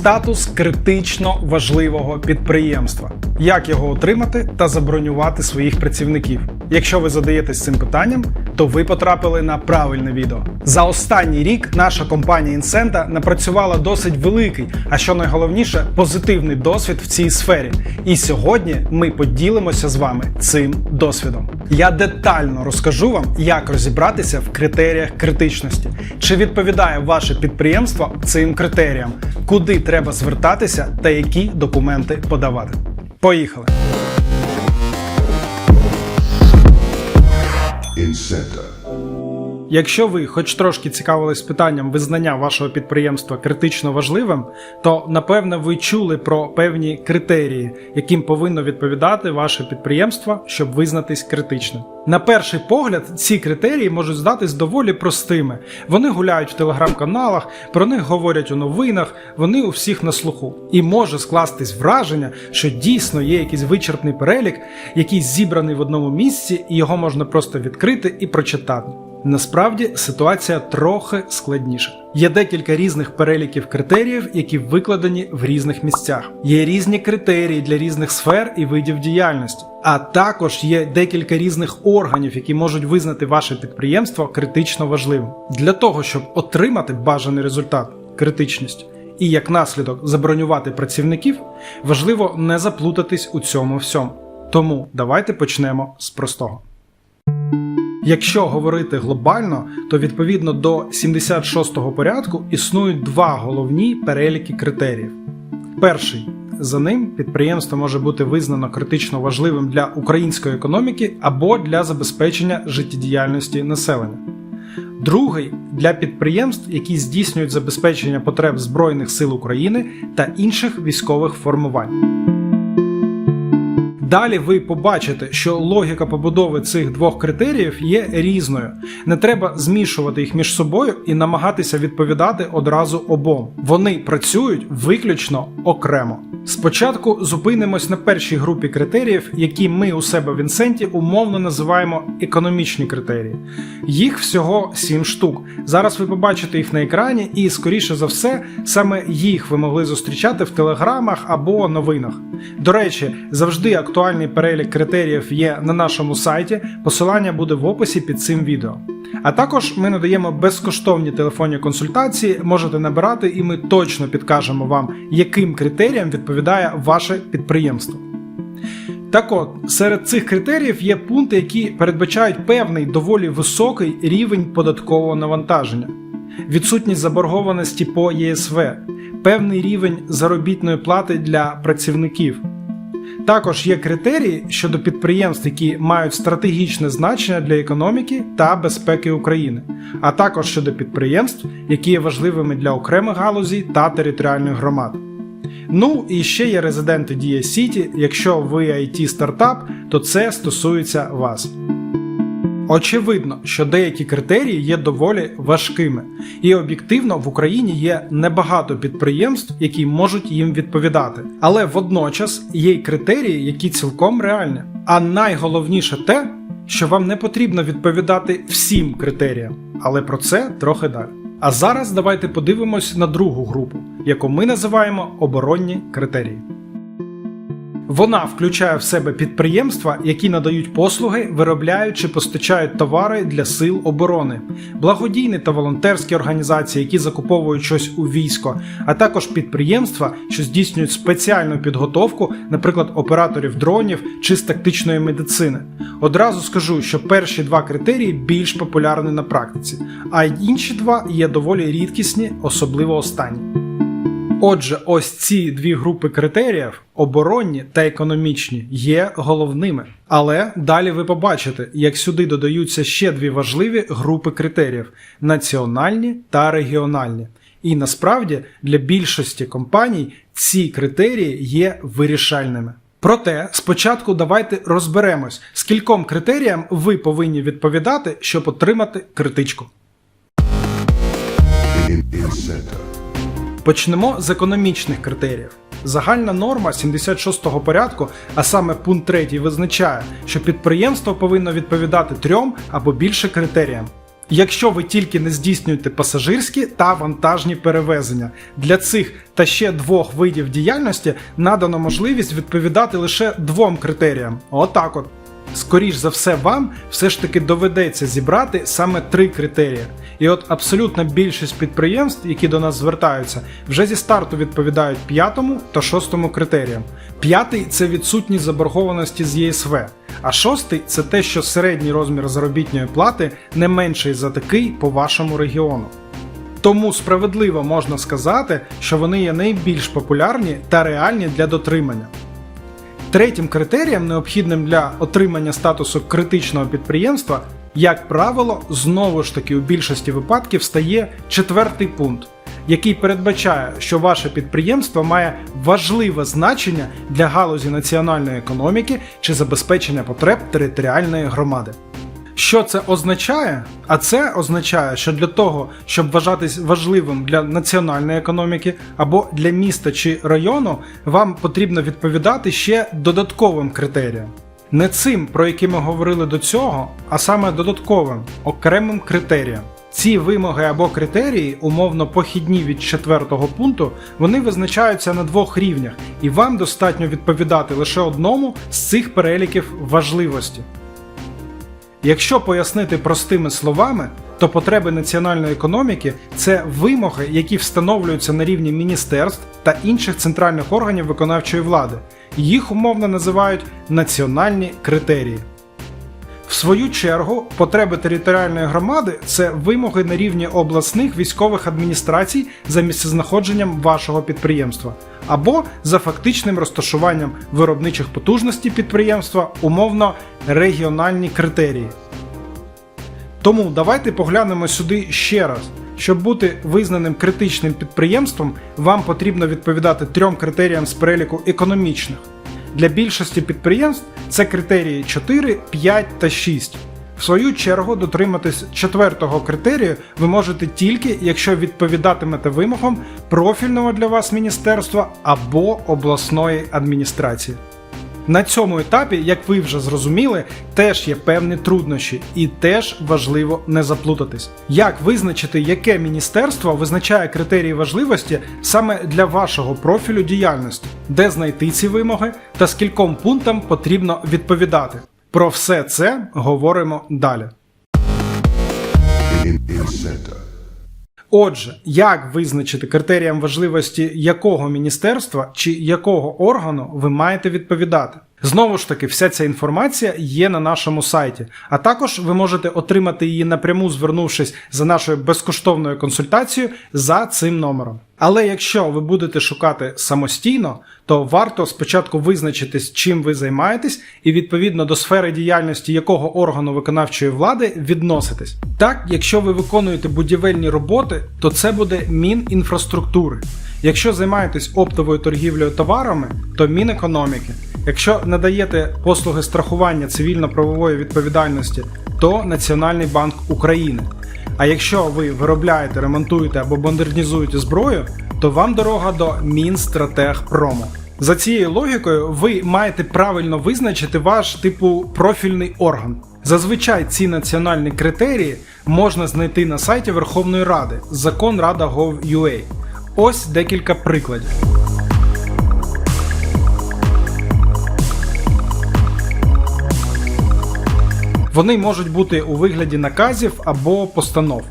статус критично важливого підприємства. Як його отримати та забронювати своїх працівників? Якщо ви задаєтесь цим питанням, то ви потрапили на правильне відео. За останній рік наша компанія Інсента напрацювала досить великий, а що найголовніше, позитивний досвід в цій сфері. І сьогодні ми поділимося з вами цим досвідом. Я детально розкажу вам, як розібратися в критеріях критичності, чи відповідає ваше підприємство цим критеріям, куди треба звертатися та які документи подавати. Поїхали! Incenta. Якщо ви хоч трошки цікавились питанням визнання вашого підприємства критично важливим, то напевно ви чули про певні критерії, яким повинно відповідати ваше підприємство, щоб визнатись критичним. На перший погляд, ці критерії можуть здатись доволі простими. Вони гуляють в телеграм-каналах, про них говорять у новинах, вони у всіх на слуху. І може скластись враження, що дійсно є якийсь вичерпний перелік, який зібраний в одному місці, і його можна просто відкрити і прочитати. Насправді ситуація трохи складніша. Є декілька різних переліків критеріїв, які викладені в різних місцях. Є різні критерії для різних сфер і видів діяльності. А також є декілька різних органів, які можуть визнати ваше підприємство критично важливим. Для того, щоб отримати бажаний результат критичність і як наслідок забронювати працівників, важливо не заплутатись у цьому всьому. Тому давайте почнемо з простого. Якщо говорити глобально, то відповідно до 76-го порядку існують два головні переліки критеріїв. Перший за ним підприємство може бути визнано критично важливим для української економіки або для забезпечення життєдіяльності населення. Другий для підприємств, які здійснюють забезпечення потреб Збройних сил України та інших військових формувань. Далі ви побачите, що логіка побудови цих двох критеріїв є різною. Не треба змішувати їх між собою і намагатися відповідати одразу обом. Вони працюють виключно окремо. Спочатку зупинимось на першій групі критеріїв, які ми у себе в інсенті умовно називаємо економічні критерії. Їх всього 7 штук. Зараз ви побачите їх на екрані, і, скоріше за все, саме їх ви могли зустрічати в телеграмах або новинах. До речі, завжди актуальний перелік критеріїв є на нашому сайті. Посилання буде в описі під цим відео. А також ми надаємо безкоштовні телефонні консультації, можете набирати, і ми точно підкажемо вам, яким критеріям відповідає ваше підприємство. Так от, серед цих критеріїв є пункти, які передбачають певний доволі високий рівень податкового навантаження, відсутність заборгованості по ЄСВ, певний рівень заробітної плати для працівників. Також є критерії щодо підприємств, які мають стратегічне значення для економіки та безпеки України, а також щодо підприємств, які є важливими для окремих галузей та територіальних громад. Ну і ще є резиденти Дія Сіті. Якщо ви it стартап, то це стосується вас. Очевидно, що деякі критерії є доволі важкими, і об'єктивно в Україні є небагато підприємств, які можуть їм відповідати. Але водночас є й критерії, які цілком реальні. А найголовніше те, що вам не потрібно відповідати всім критеріям, але про це трохи далі. А зараз давайте подивимось на другу групу, яку ми називаємо оборонні критерії. Вона включає в себе підприємства, які надають послуги, виробляють чи постачають товари для сил оборони, благодійні та волонтерські організації, які закуповують щось у військо, а також підприємства, що здійснюють спеціальну підготовку, наприклад, операторів дронів чи з тактичної медицини. Одразу скажу, що перші два критерії більш популярні на практиці, а інші два є доволі рідкісні, особливо останні. Отже, ось ці дві групи критеріїв оборонні та економічні є головними. Але далі ви побачите, як сюди додаються ще дві важливі групи критеріїв національні та регіональні. І насправді для більшості компаній ці критерії є вирішальними. Проте спочатку давайте розберемось, з кільком критеріям ви повинні відповідати, щоб отримати критичку. Почнемо з економічних критеріїв. Загальна норма 76-го порядку, а саме пункт 3 визначає, що підприємство повинно відповідати трьом або більше критеріям. якщо ви тільки не здійснюєте пасажирські та вантажні перевезення. Для цих та ще двох видів діяльності надано можливість відповідати лише двом критеріям. Отак от. Скоріш за все, вам все ж таки доведеться зібрати саме три критерії. І от абсолютна більшість підприємств, які до нас звертаються, вже зі старту відповідають п'ятому та шостому критеріям. П'ятий це відсутність заборгованості з ЄСВ, а шостий це те, що середній розмір заробітної плати не менший за такий по вашому регіону. Тому справедливо можна сказати, що вони є найбільш популярні та реальні для дотримання. Третім критерієм, необхідним для отримання статусу критичного підприємства, як правило, знову ж таки у більшості випадків стає четвертий пункт, який передбачає, що ваше підприємство має важливе значення для галузі національної економіки чи забезпечення потреб територіальної громади. Що це означає? А це означає, що для того, щоб вважатись важливим для національної економіки або для міста чи району, вам потрібно відповідати ще додатковим критеріям. Не цим, про які ми говорили до цього, а саме додатковим, окремим критеріям. Ці вимоги або критерії, умовно похідні від четвертого пункту, вони визначаються на двох рівнях, і вам достатньо відповідати лише одному з цих переліків важливості. Якщо пояснити простими словами, то потреби національної економіки це вимоги, які встановлюються на рівні міністерств та інших центральних органів виконавчої влади. Їх умовно називають національні критерії. В свою чергу, потреби територіальної громади це вимоги на рівні обласних військових адміністрацій за місцезнаходженням вашого підприємства або за фактичним розташуванням виробничих потужностей підприємства, умовно регіональні критерії. Тому давайте поглянемо сюди ще раз. Щоб бути визнаним критичним підприємством, вам потрібно відповідати трьом критеріям з переліку економічних. Для більшості підприємств це критерії 4, 5 та 6. В свою чергу дотриматись четвертого критерію ви можете тільки, якщо відповідатимете вимогам профільного для вас міністерства або обласної адміністрації. На цьому етапі, як ви вже зрозуміли, теж є певні труднощі, і теж важливо не заплутатись. Як визначити, яке міністерство визначає критерії важливості саме для вашого профілю діяльності, де знайти ці вимоги та скільком пунктам потрібно відповідати. Про все це говоримо далі. Отже, як визначити критеріям важливості якого міністерства чи якого органу ви маєте відповідати? Знову ж таки, вся ця інформація є на нашому сайті, а також ви можете отримати її напряму, звернувшись за нашою безкоштовною консультацією за цим номером. Але якщо ви будете шукати самостійно, то варто спочатку визначитись, чим ви займаєтесь, і відповідно до сфери діяльності якого органу виконавчої влади відноситесь. Так, якщо ви виконуєте будівельні роботи, то це буде Мінінфраструктури. Якщо займаєтесь оптовою торгівлею товарами, то Мінекономіки. Якщо надаєте послуги страхування цивільно-правової відповідальності, то Національний банк України. А якщо ви виробляєте, ремонтуєте або модернізуєте зброю, то вам дорога до Мінстратегпромо. За цією логікою, ви маєте правильно визначити ваш типу профільний орган. Зазвичай ці національні критерії можна знайти на сайті Верховної Ради Закон Рада Gov.ua. Ось декілька прикладів. Вони можуть бути у вигляді наказів або постанов.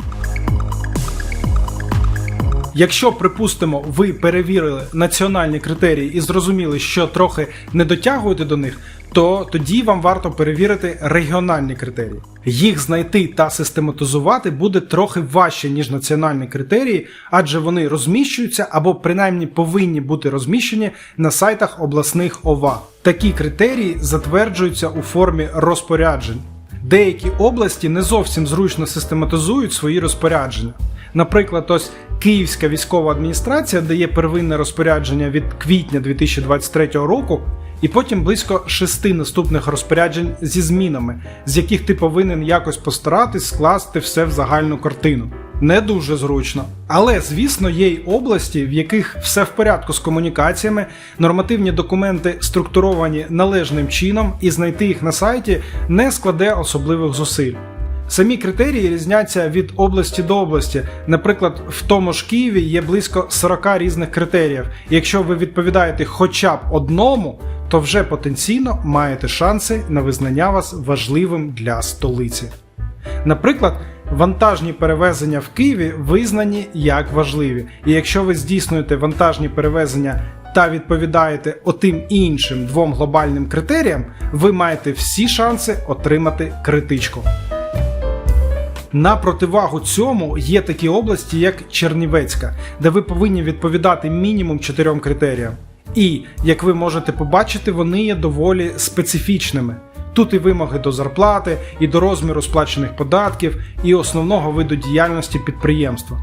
Якщо, припустимо, ви перевірили національні критерії і зрозуміли, що трохи не дотягуєте до них, то тоді вам варто перевірити регіональні критерії. Їх знайти та систематизувати буде трохи важче, ніж національні критерії, адже вони розміщуються або принаймні повинні бути розміщені на сайтах обласних ОВА. Такі критерії затверджуються у формі розпоряджень. Деякі області не зовсім зручно систематизують свої розпорядження. Наприклад, ось Київська військова адміністрація дає первинне розпорядження від квітня 2023 року, і потім близько шести наступних розпоряджень зі змінами, з яких ти повинен якось постаратись скласти все в загальну картину. Не дуже зручно. Але, звісно, є й області, в яких все в порядку з комунікаціями, нормативні документи структуровані належним чином, і знайти їх на сайті не складе особливих зусиль. Самі критерії різняться від області до області. Наприклад, в тому ж Києві є близько 40 різних критеріїв. Якщо ви відповідаєте хоча б одному, то вже потенційно маєте шанси на визнання вас важливим для столиці. Наприклад, вантажні перевезення в Києві визнані як важливі, і якщо ви здійснюєте вантажні перевезення та відповідаєте отим іншим двом глобальним критеріям, ви маєте всі шанси отримати критичку. На противагу цьому є такі області, як Чернівецька, де ви повинні відповідати мінімум чотирьом критеріям. І, як ви можете побачити, вони є доволі специфічними. Тут і вимоги до зарплати, і до розміру сплачених податків, і основного виду діяльності підприємства.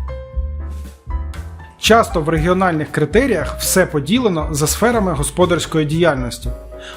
Часто в регіональних критеріях все поділено за сферами господарської діяльності.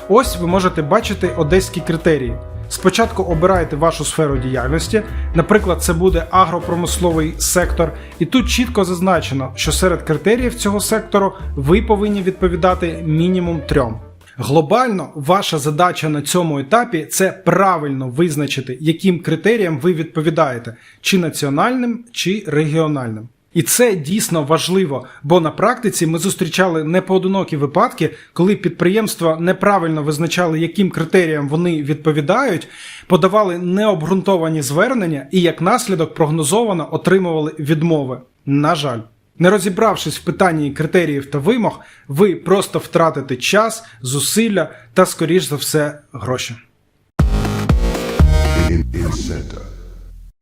Ось ви можете бачити одеські критерії. Спочатку обираєте вашу сферу діяльності, наприклад, це буде агропромисловий сектор, і тут чітко зазначено, що серед критеріїв цього сектору ви повинні відповідати мінімум трьом. Глобально ваша задача на цьому етапі це правильно визначити, яким критеріям ви відповідаєте, чи національним, чи регіональним. І це дійсно важливо, бо на практиці ми зустрічали непоодинокі випадки, коли підприємства неправильно визначали, яким критеріям вони відповідають, подавали необґрунтовані звернення і як наслідок прогнозовано отримували відмови. На жаль. Не розібравшись в питанні критеріїв та вимог, ви просто втратите час, зусилля та, скоріш за все, гроші.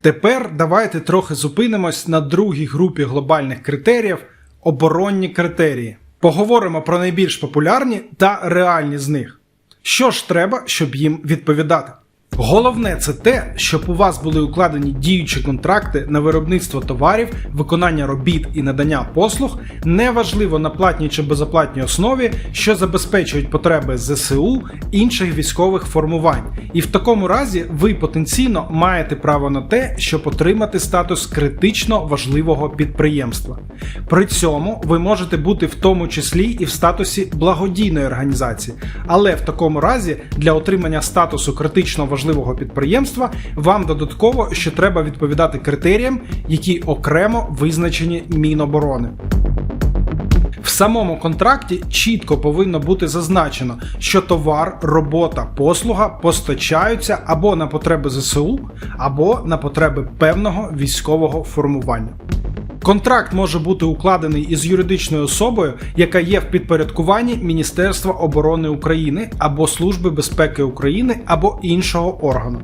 Тепер давайте трохи зупинимось на другій групі глобальних критеріїв оборонні критерії. Поговоримо про найбільш популярні та реальні з них. Що ж треба, щоб їм відповідати? Головне це те, щоб у вас були укладені діючі контракти на виробництво товарів, виконання робіт і надання послуг, неважливо на платній чи безоплатній основі, що забезпечують потреби ЗСУ інших військових формувань. І в такому разі ви потенційно маєте право на те, щоб отримати статус критично важливого підприємства. При цьому ви можете бути в тому числі і в статусі благодійної організації, але в такому разі для отримання статусу критично важливого підприємства вам додатково ще треба відповідати критеріям, які окремо визначені Міноборони. В самому контракті чітко повинно бути зазначено, що товар, робота, послуга постачаються або на потреби ЗСУ, або на потреби певного військового формування. Контракт може бути укладений із юридичною особою, яка є в підпорядкуванні Міністерства оборони України або Служби безпеки України або іншого органу.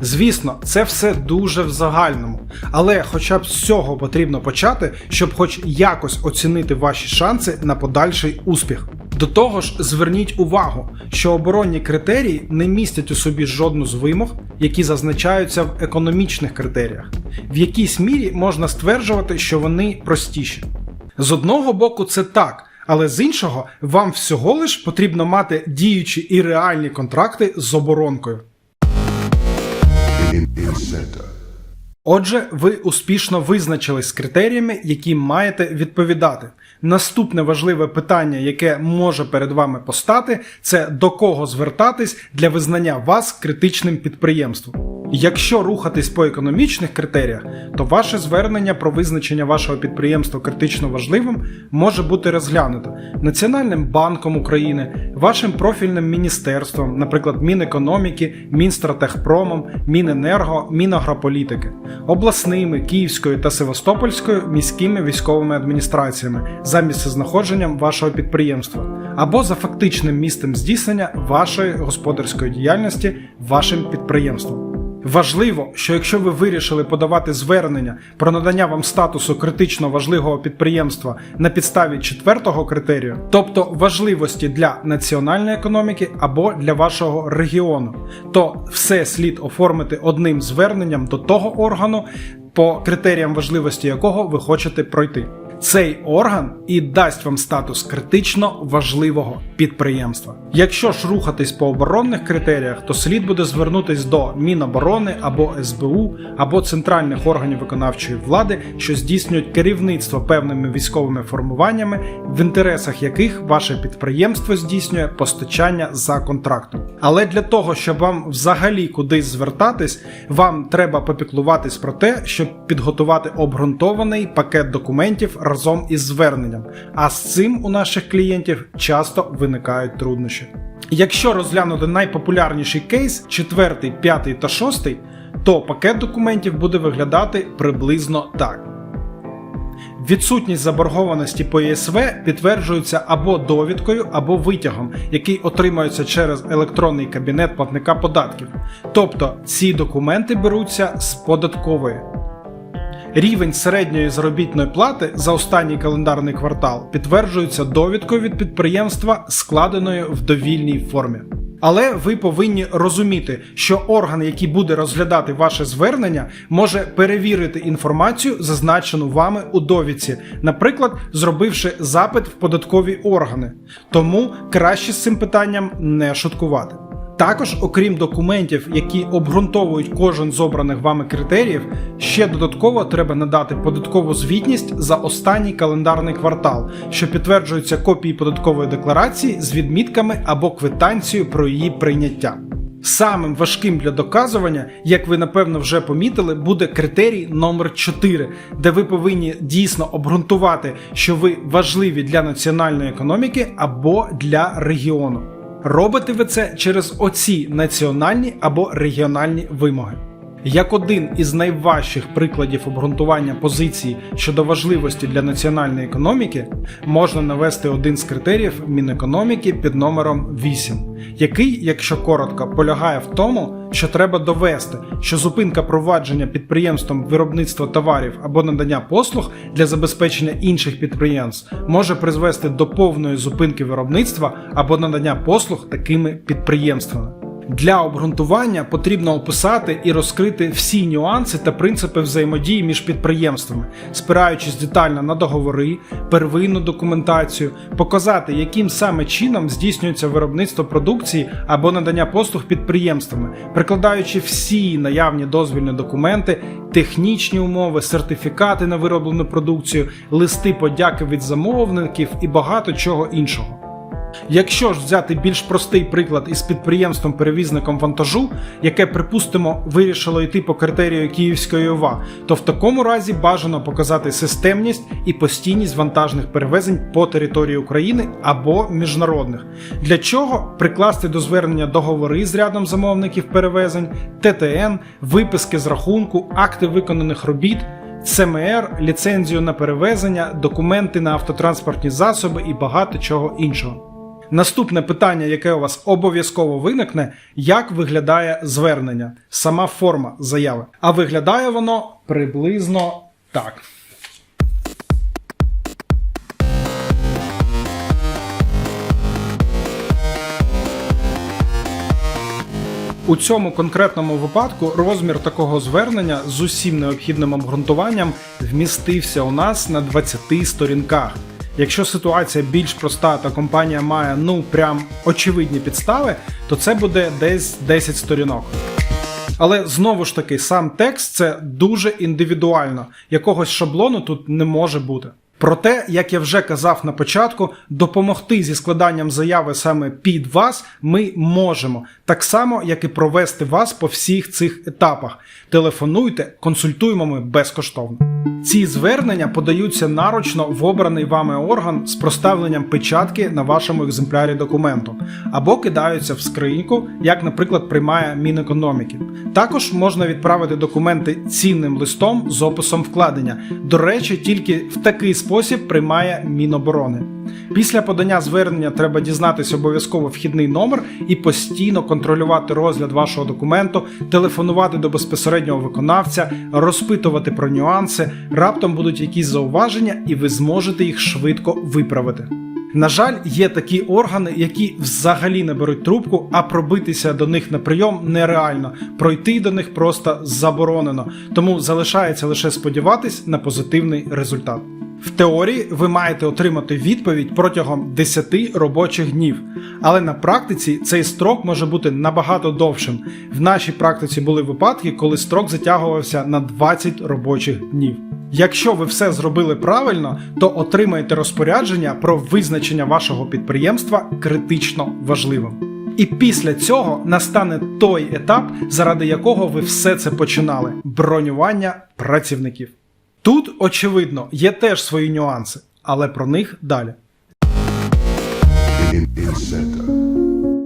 Звісно, це все дуже в загальному, але хоча б з цього потрібно почати, щоб хоч якось оцінити ваші шанси на подальший успіх. До того ж, зверніть увагу, що оборонні критерії не містять у собі жодну з вимог, які зазначаються в економічних критеріях. В якійсь мірі можна стверджувати, що вони простіші. З одного боку, це так, але з іншого, вам всього лиш потрібно мати діючі і реальні контракти з оборонкою. Отже, ви успішно визначились з критеріями, які маєте відповідати. Наступне важливе питання, яке може перед вами постати, це до кого звертатись для визнання вас критичним підприємством. Якщо рухатись по економічних критеріях, то ваше звернення про визначення вашого підприємства критично важливим може бути розглянуто Національним банком України, вашим профільним міністерством, наприклад, Мінекономіки, Мінстратехпромом, Міненерго, Мінагрополітики, обласними Київською та Севастопольською міськими військовими адміністраціями за місцезнаходженням вашого підприємства або за фактичним місцем здійснення вашої господарської діяльності вашим підприємством. Важливо, що якщо ви вирішили подавати звернення про надання вам статусу критично важливого підприємства на підставі четвертого критерію, тобто важливості для національної економіки або для вашого регіону, то все слід оформити одним зверненням до того органу, по критеріям важливості якого ви хочете пройти. Цей орган і дасть вам статус критично важливого підприємства. Якщо ж рухатись по оборонних критеріях, то слід буде звернутись до Міноборони або СБУ або центральних органів виконавчої влади, що здійснюють керівництво певними військовими формуваннями, в інтересах яких ваше підприємство здійснює постачання за контрактом. Але для того, щоб вам взагалі кудись звертатись, вам треба попіклуватись про те, щоб підготувати обґрунтований пакет документів разом із зверненням. А з цим у наших клієнтів часто виникають труднощі. Якщо розглянути найпопулярніший кейс, четвертий, п'ятий та шостий, то пакет документів буде виглядати приблизно так. Відсутність заборгованості по ЄСВ підтверджується або довідкою, або витягом, який отримується через електронний кабінет платника податків. Тобто ці документи беруться з податкової. Рівень середньої заробітної плати за останній календарний квартал підтверджується довідкою від підприємства, складеною в довільній формі. Але ви повинні розуміти, що орган, який буде розглядати ваше звернення, може перевірити інформацію, зазначену вами у довідці, наприклад, зробивши запит в податкові органи. Тому краще з цим питанням не шуткувати. Також, окрім документів, які обґрунтовують кожен з обраних вами критеріїв, ще додатково треба надати податкову звітність за останній календарний квартал, що підтверджуються копії податкової декларації з відмітками або квитанцією про її прийняття. Самим важким для доказування, як ви напевно вже помітили, буде критерій номер 4, де ви повинні дійсно обґрунтувати, що ви важливі для національної економіки або для регіону. Робите ви це через оці національні або регіональні вимоги. Як один із найважчих прикладів обґрунтування позиції щодо важливості для національної економіки, можна навести один з критеріїв Мінекономіки під номером 8, який, якщо коротко, полягає в тому, що треба довести, що зупинка провадження підприємством виробництва товарів або надання послуг для забезпечення інших підприємств може призвести до повної зупинки виробництва або надання послуг такими підприємствами. Для обґрунтування потрібно описати і розкрити всі нюанси та принципи взаємодії між підприємствами, спираючись детально на договори, первинну документацію, показати, яким саме чином здійснюється виробництво продукції або надання послуг підприємствами, прикладаючи всі наявні дозвільні документи, технічні умови, сертифікати на вироблену продукцію, листи подяки від замовників і багато чого іншого. Якщо ж взяти більш простий приклад із підприємством-перевізником вантажу, яке, припустимо, вирішило йти по критерію Київської ОВА, то в такому разі бажано показати системність і постійність вантажних перевезень по території України або міжнародних, для чого прикласти до звернення договори з рядом замовників перевезень, ТТН, виписки з рахунку, акти виконаних робіт. ЦМР, ліцензію на перевезення, документи на автотранспортні засоби і багато чого іншого. Наступне питання, яке у вас обов'язково виникне, як виглядає звернення, сама форма заяви. А виглядає воно приблизно так. У цьому конкретному випадку розмір такого звернення з усім необхідним обґрунтуванням вмістився у нас на 20 сторінках. Якщо ситуація більш проста та компанія має ну прям очевидні підстави, то це буде десь 10 сторінок. Але знову ж таки, сам текст це дуже індивідуально, якогось шаблону тут не може бути. Проте, як я вже казав на початку, допомогти зі складанням заяви саме під вас ми можемо, так само, як і провести вас по всіх цих етапах. Телефонуйте, консультуємо ми безкоштовно. Ці звернення подаються наручно в обраний вами орган з проставленням печатки на вашому екземплярі документу, або кидаються в скриньку, як, наприклад, приймає Мінекономіки. Також можна відправити документи цінним листом з описом вкладення. До речі, тільки в такий спосіб приймає Міноборони. Після подання звернення треба дізнатися обов'язково вхідний номер і постійно контролювати розгляд вашого документу, телефонувати до безпосереднього виконавця, розпитувати про нюанси. Раптом будуть якісь зауваження, і ви зможете їх швидко виправити. На жаль, є такі органи, які взагалі не беруть трубку, а пробитися до них на прийом нереально. Пройти до них просто заборонено. Тому залишається лише сподіватись на позитивний результат. В теорії ви маєте отримати відповідь протягом 10 робочих днів, але на практиці цей строк може бути набагато довшим. В нашій практиці були випадки, коли строк затягувався на 20 робочих днів. Якщо ви все зробили правильно, то отримаєте розпорядження про визначення вашого підприємства критично важливим. І після цього настане той етап, заради якого ви все це починали бронювання працівників. Тут, очевидно, є теж свої нюанси, але про них далі.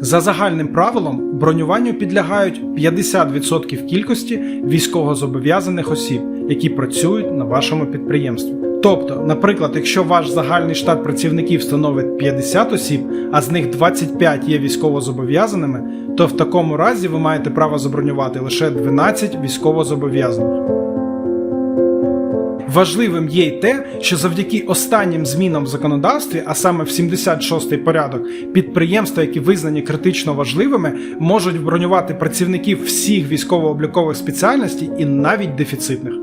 За загальним правилом, бронюванню підлягають 50% кількості військовозобов'язаних осіб, які працюють на вашому підприємстві. Тобто, наприклад, якщо ваш загальний штат працівників становить 50 осіб, а з них 25 є військовозобов'язаними, то в такому разі ви маєте право забронювати лише 12 військовозобов'язаних. Важливим є й те, що завдяки останнім змінам в законодавстві, а саме в 76-й порядок, підприємства, які визнані критично важливими, можуть бронювати працівників всіх військово-облікових спеціальностей і навіть дефіцитних.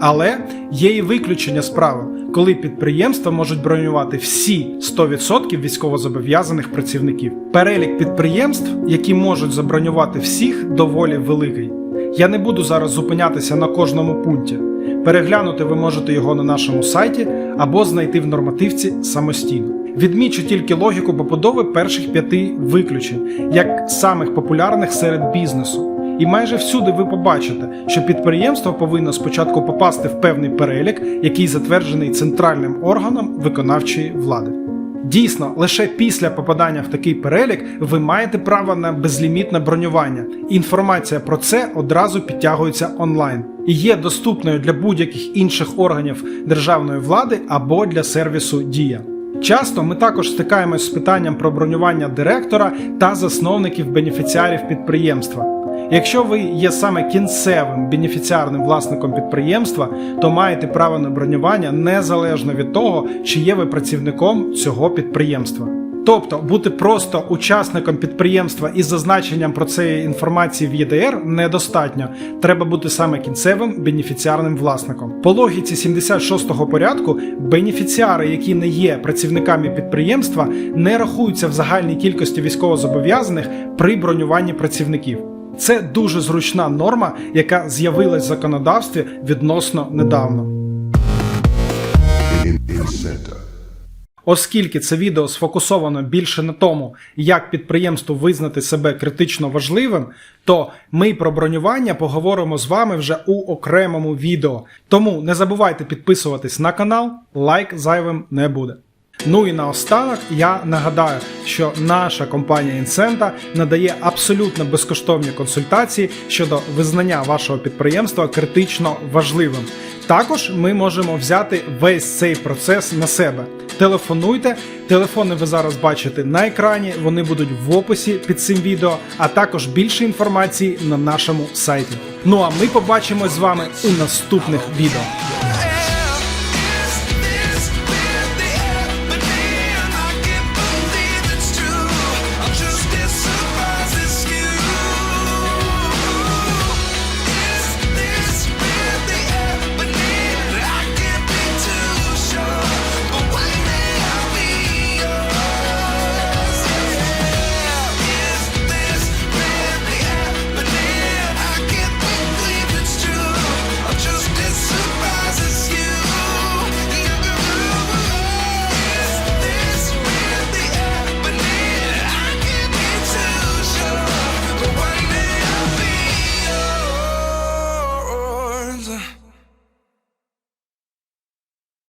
Але є і виключення з правил, коли підприємства можуть бронювати всі 100% військовозобов'язаних працівників. Перелік підприємств, які можуть забронювати всіх, доволі великий. Я не буду зараз зупинятися на кожному пункті. Переглянути ви можете його на нашому сайті або знайти в нормативці самостійно. Відмічу тільки логіку побудови перших п'яти виключень, як самих популярних серед бізнесу. І майже всюди ви побачите, що підприємство повинно спочатку попасти в певний перелік, який затверджений центральним органом виконавчої влади. Дійсно, лише після попадання в такий перелік ви маєте право на безлімітне бронювання. Інформація про це одразу підтягується онлайн і є доступною для будь-яких інших органів державної влади або для сервісу Дія. Часто ми також стикаємось з питанням про бронювання директора та засновників бенефіціарів підприємства. Якщо ви є саме кінцевим бенефіціарним власником підприємства, то маєте право на бронювання незалежно від того, чи є ви працівником цього підприємства. Тобто бути просто учасником підприємства із зазначенням про це інформації в ЄДР недостатньо. Треба бути саме кінцевим бенефіціарним власником. По логіці 76-го порядку бенефіціари, які не є працівниками підприємства, не рахуються в загальній кількості військовозобов'язаних при бронюванні працівників. Це дуже зручна норма, яка з'явилась в законодавстві відносно недавно. Оскільки це відео сфокусовано більше на тому, як підприємству визнати себе критично важливим, то ми про бронювання поговоримо з вами вже у окремому відео. Тому не забувайте підписуватись на канал, лайк зайвим не буде. Ну і наостанок я нагадаю, що наша компанія Інсента надає абсолютно безкоштовні консультації щодо визнання вашого підприємства критично важливим. Також ми можемо взяти весь цей процес на себе. Телефонуйте, телефони ви зараз бачите на екрані, вони будуть в описі під цим відео, а також більше інформації на нашому сайті. Ну а ми побачимось з вами у наступних відео.